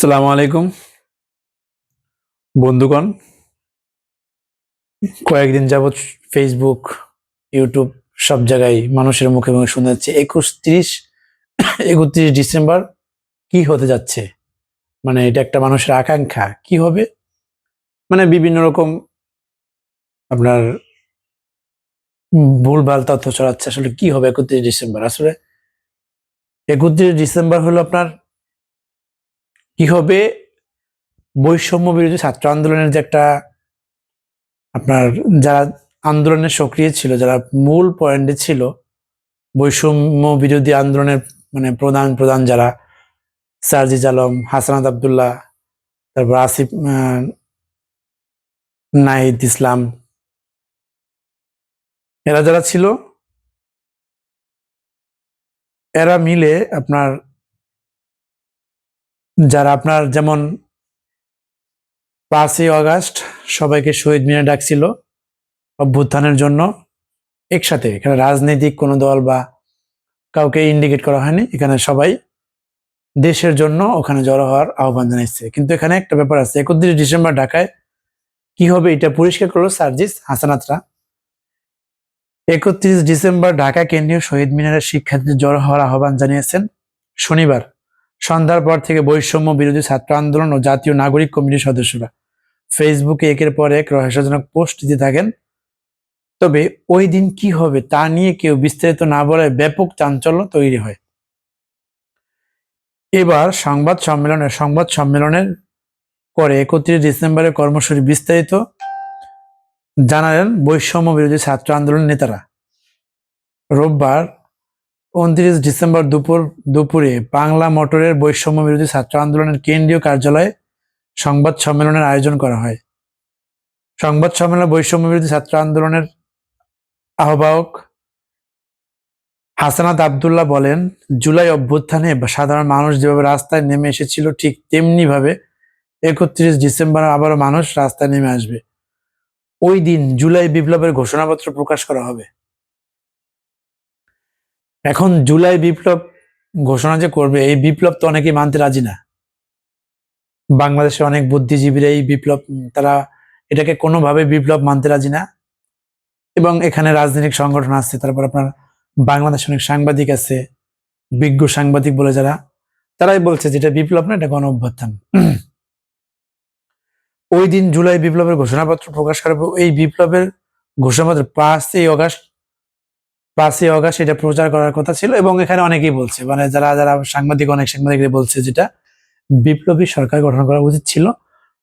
আসসালামু আলাইকুম। বন্ধুগণ, কয়েকদিন যাবৎ ফেসবুক ইউটিউব সব জায়গায় মানুষের মুখে মুখে শোনা যাচ্ছে একুশ তিরিশ একত্রিশ ডিসেম্বর কি হতে যাচ্ছে? মানে এটা একটা মানুষের আকাঙ্ক্ষা। কি হবে? মানে বিভিন্ন রকম আপনার ভুলভাল তথ্য ছড়াচ্ছে। আসলে কি হবে একত্রিশ ডিসেম্বর? আসলে একত্রিশ ডিসেম্বর হলো আপনার কি হবে বৈষম্য বিরোধী ছাত্র আন্দোলনের যে একটা আপনার যারা আন্দোলনে সক্রিয় ছিল, যারা মূল পয়েন্টে ছিল, বৈষম্য বিরোধী আন্দোলনের মানে প্রধান প্রধান যারা, সারজিজ আলম হাসানাত আবদুল্লাহ, তারপর আসিফ নাহিদ ইসলাম, এরা যারা ছিল, এরা মিলে আপনার যারা আপনার যেমন পাঁচই অগাস্ট সবাইকে শহীদ মিনার ডাকছিল অভ্যুত্থানের জন্য, একসাথে এখানে রাজনৈতিক কোনো দল বা কাউকে ইন্ডিকেট করা হয়নি, এখানে সবাই দেশের জন্য ওখানে জড়ো হওয়ার আহ্বান জানাইছে। কিন্তু এখানে একটা ব্যাপার আছে, একত্রিশ ডিসেম্বর ঢাকায় কি হবে এটা পরিষ্কার করল সার্জিস হাসানাতরা। একত্রিশ ডিসেম্বর ঢাকা কেন্দ্রীয় শহীদ মিনারের শিক্ষার্থীদের জড়ো হওয়ার আহ্বান জানিয়েছেন। শনিবার সন্ধ্যার পর থেকে বৈষম্য বিরোধী ছাত্র আন্দোলন ও জাতীয় নাগরিক কমিটির সদস্যরা ফেসবুকে একের পর এক রহস্যজনক পোস্ট দিতে থাকেন। তবে ওই দিন কি হবে তা নিয়ে কেউ বিস্তারিত না বলায় ব্যাপক চাঞ্চল্য তৈরি হয়। এবার সংবাদ সম্মেলনে, সংবাদ সম্মেলনের পরে একত্রিশ ডিসেম্বরের কর্মসূচি বিস্তারিত জানালেন বৈষম্য বিরোধী ছাত্র আন্দোলন নেতারা। রোববার উনত্রিশ ডিসেম্বর দুপুর, দুপুরে বাংলা মোটরের বৈষম্য বিরোধী ছাত্র আন্দোলনের কেন্দ্রীয় কার্যালয়ে সংবাদ সম্মেলনের আয়োজন করা হয়। সংবাদ সম্মেলনে বৈষম্য বিরোধী ছাত্র আন্দোলনের আহ্বায়ক হাসানাত আবদুল্লাহ বলেন, জুলাই অভ্যুত্থানে সাধারণ মানুষ যেভাবে রাস্তায় নেমে এসেছিল, ঠিক তেমনি ভাবে একত্রিশ ডিসেম্বর আবারও মানুষ রাস্তায় নেমে আসবে। ওই দিন জুলাই বিপ্লবের ঘোষণাপত্র প্রকাশ করা হবে। এখন জুলাই বিপ্লব ঘোষণা যে করবে, এই বিপ্লব তো অনেকেই মানতে রাজি না বাংলাদেশে অনেক বুদ্ধিজীবীরা এই বিপ্লব তারা এটাকে কোনোভাবে বিপ্লব মানতে রাজি না এবং এখানে রাজনৈতিক সংগঠন আছে, তারপর আপনার বাংলাদেশে অনেক সাংবাদিক আছে, বিজ্ঞ সাংবাদিক বলে যারা, তারাই বলছে যেটা বিপ্লব না, এটা গণ অভ্যুত্থান ওই দিন জুলাই বিপ্লবের ঘোষণাপত্র প্রকাশ করা হবে। এই বিপ্লবের ঘোষণাপত্র পাঁচই অগাস্ট পাঁচই অগাস্ট এটা প্রচার করার কথা ছিল এবং এখানে অনেকেই বলছে মানে যারা যারা সাংবাদিক, অনেক সাংবাদিক বলছে যেটা বিপ্লবী সরকার গঠন করা উচিত ছিল,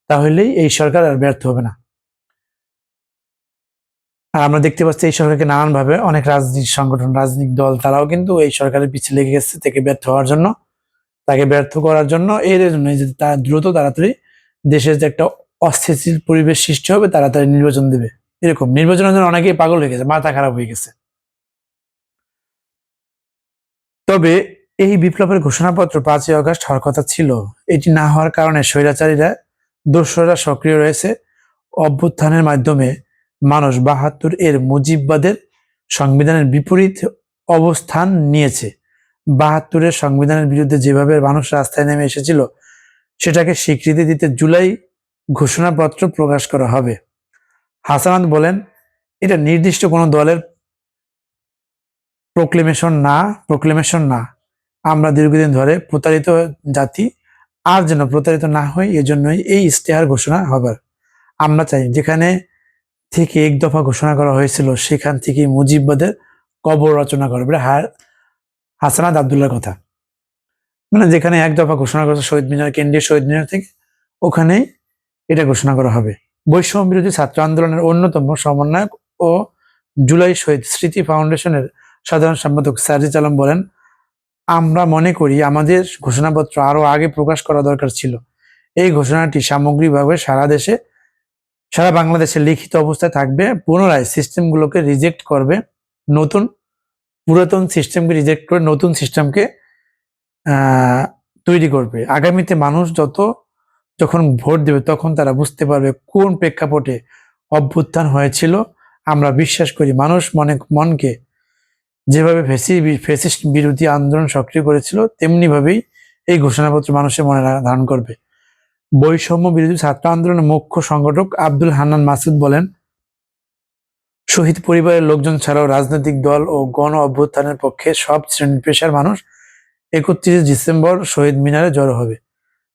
তাহলেই এই সরকার আর ব্যর্থ হবে না। আর আমরা দেখতে পাচ্ছি এই সরকারকে নানান ভাবে অনেক রাজনৈতিক সংগঠন, রাজনৈতিক দল, তারাও কিন্তু এই সরকারের পিছিয়ে লেগে গেছে থেকে ব্যর্থ হওয়ার জন্য, তাকে ব্যর্থ করার জন্য। এর জন্য যে তারা দ্রুত তাড়াতাড়ি দেশের যে একটা অস্থিতিশীল পরিবেশ সৃষ্টি হবে, তাড়াতাড়ি নির্বাচন দেবে। এরকম নির্বাচনের জন্য অনেকেই পাগল হয়ে গেছে, মাথা খারাপ হয়ে গেছে। তবে এই বিপ্লবের ঘোষণাপত্র পাঁচই অগস্ট হওয়ার কথা ছিল। এটি না হওয়ার কারণে স্বৈরাচারীরা, দোসররা সক্রিয় রয়েছে। অভ্যুত্থানের মাধ্যমে মানুষ বাহাত্তর এর মুজিববাদের সংবিধানের বিপরীত অবস্থান নিয়েছে। বাহাত্তরের সংবিধানের বিরুদ্ধে যেভাবে মানুষ রাস্তায় নেমে এসেছিল, সেটাকে স্বীকৃতি দিতে জুলাই ঘোষণাপত্র প্রকাশ করা হবে। হাসানাত বলেন, এটা নির্দিষ্ট কোনো দলের প্রোক্লেমেশন না প্রোক্লেমেশন না। আমরা দীর্ঘদিন ধরে প্রতারিত জাতি, আর যেন প্রতারিত না হয় এজন্যই এই ইশতেহার ঘোষণা হবার। আমরা চাই যেখানে থেকে এক দফা ঘোষণা করা হয়েছিল, সেখান থেকে মুজিববাদের কবর রচনা করবে এটা হা- হাসানাত আবদুল্লার কথা। মানে যেখানে এক দফা ঘোষণা করেছে শহীদ মিনার, কেন্দ্রীয় শহীদ মিনার থেকে, ওখানেই এটা ঘোষণা করা হবে। বৈষম্য বিরোধী ছাত্র আন্দোলনের অন্যতম সমন্বয়ক ও জুলাই শহীদ স্মৃতি ফাউন্ডেশনের সাধারণ সম্পাদক সার্জিজ আলম বলেন, আমরা মনে করি আমাদের ঘোষণাপত্র আরও আগে প্রকাশ করা দরকার ছিল। এই ঘোষণাটি সামগ্রিকভাবে সারা দেশে, সারা বাংলাদেশে লিখিত অবস্থায় থাকবে। পুনরায় সিস্টেমগুলোকে রিজেক্ট করবে নতুন, পুরাতন সিস্টেমকে রিজেক্ট করে নতুন সিস্টেমকে তৈরি করবে। আগামীতে মানুষ যত, যখন ভোট দেবে তখন তারা বুঝতে পারবে কোন প্রেক্ষাপটে অভ্যুত্থান হয়েছিল। আমরা বিশ্বাস করি মানুষ মনে, মনকে যেভাবে ফেসি ফেসিস্ট বিরোধী আন্দোলন সক্রিয় করেছিল তেমনি ভাবেই এই ঘোষণাপত্র মানুষের মনে ধারণ করবে। বৈষম্য বিরোধী ছাত্র আন্দোলনের মুখ্য সংগঠক আব্দুল হান্নান মাসুদ বলেন, শহীদ পরিবারের লোকজন ছাড়াও রাজনৈতিক দল ও গণ অভ্যুত্থানের পক্ষে সব শ্রেণি পেশার মানুষ একত্রিশ ডিসেম্বর শহীদ মিনারে জড়ো হবে।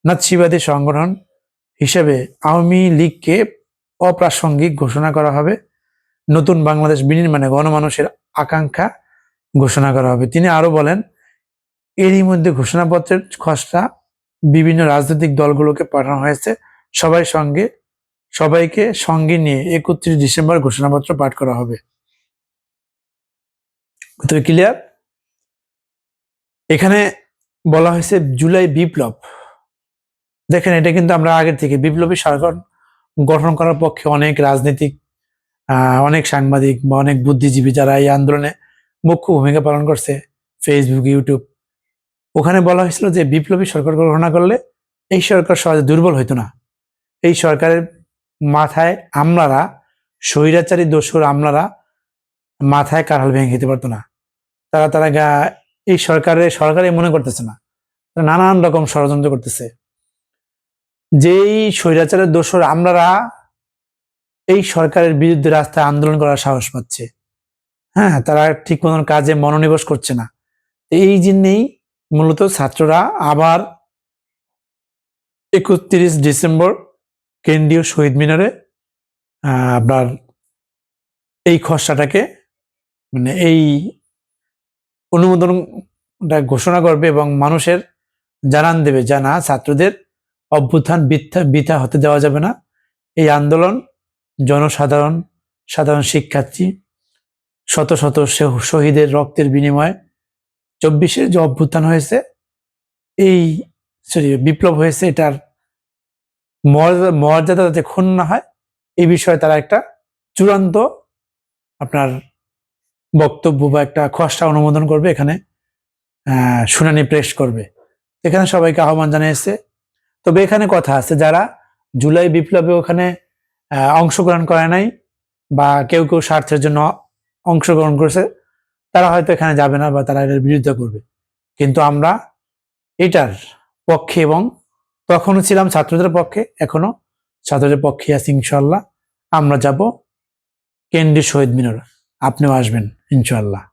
নাৎসিবাদী সংগঠন হিসেবে আওয়ামী লীগকে অপ্রাসঙ্গিক ঘোষণা করা হবে। নতুন বাংলাদেশ বিনির্মাণে গণমানুষের আকাঙ্ক্ষা ঘোষণা করা হবে। তিনি আরও বলেন, এরই মধ্যে ঘোষণাপত্রের খসড়া বিভিন্ন রাজনৈতিক দলগুলোকে পাঠানো হয়েছে। সবাই সঙ্গে, সবাইকে সঙ্গে নিয়ে একত্রিশ ডিসেম্বর ঘোষণাপত্র পাঠ করা হবে। ক্লিয়ার এখানে বলা হয়েছে জুলাই বিপ্লব। দেখেন, এটা কিন্তু আমরা আগের থেকে, বিপ্লবী সরকার গঠন করার পক্ষে অনেক রাজনৈতিক অনেক সাংবাদিক বা অনেক বুদ্ধিজীবী যারা এই আন্দোলনে মুখ্য ভূমিকা পালন করছে ফেসবুক ইউটিউব ওখানে বলা হয়েছিল যে বিপ্লবী সরকার ঘোষণা করলে এই সরকার সহজে দুর্বল হইতো না। এই সরকারের মাথায় আমলারা, স্বৈরাচারী দোষর আমলারা মাথায় কারহাল ভেঙে খেতে পারতো না। তারা তারা গা- এই সরকারের সরকারে মনে করতেছে না। তারা নানান রকম ষড়যন্ত্র করতেছে। যেই স্বৈরাচারের দোষর আমলারা এই সরকারের বিরুদ্ধে রাস্তায় আন্দোলন করার সাহস পাচ্ছে। হ্যাঁ তারা ঠিক মতন কাজে মনোনিবেশ করছে না। এই জন্যেই মূলত ছাত্ররা আবার একত্রিশ ডিসেম্বর কেন্দ্রীয় শহীদ মিনারে আপনার এই খসড়াটাকে মানে এই অনুমোদনটা ঘোষণা করবে এবং মানুষের জানান দেবে যা, না, ছাত্রদের অভ্যুত্থান বৃথা বৃথা হতে দেওয়া যাবে না। এই আন্দোলন জনসাধারণ, সাধারণ শিক্ষার্থী শত শত শহীদের রক্তের বিনিময়ে চব্বিশের যে অভ্যুত্থান হয়েছে, এই, সরি, বিপ্লব হয়েছে, এটার মর্যাদা যাতে ক্ষুণ্ণ হয়, এই বিষয়ে তারা একটা চূড়ান্ত আপনার বক্তব্য বা একটা খসড়া অনুমোদন করবে, এখানে শুনানি প্রেস করবে। এখানে সবাইকে আহ্বান জানিয়েছে। তবে এখানে কথা আছে, যারা জুলাই বিপ্লবে ওখানে অংশগ্রহণ করে নাই বা কেউ কেউ স্বার্থের জন্য অংশগ্রহণ করেছে, তারা হয়তো এখানে যাবে না বা তারা এটার বিরুদ্ধে করবে। কিন্তু আমরা এটার পক্ষে এবং তখনও ছিলাম ছাত্রদের পক্ষে এখনও ছাত্রদের পক্ষে আছি ইনশাল্লাহ আমরা যাব কেন্দ্রীয় শহীদ মিনার, আপনিও আসবেন ইনশাল্লাহ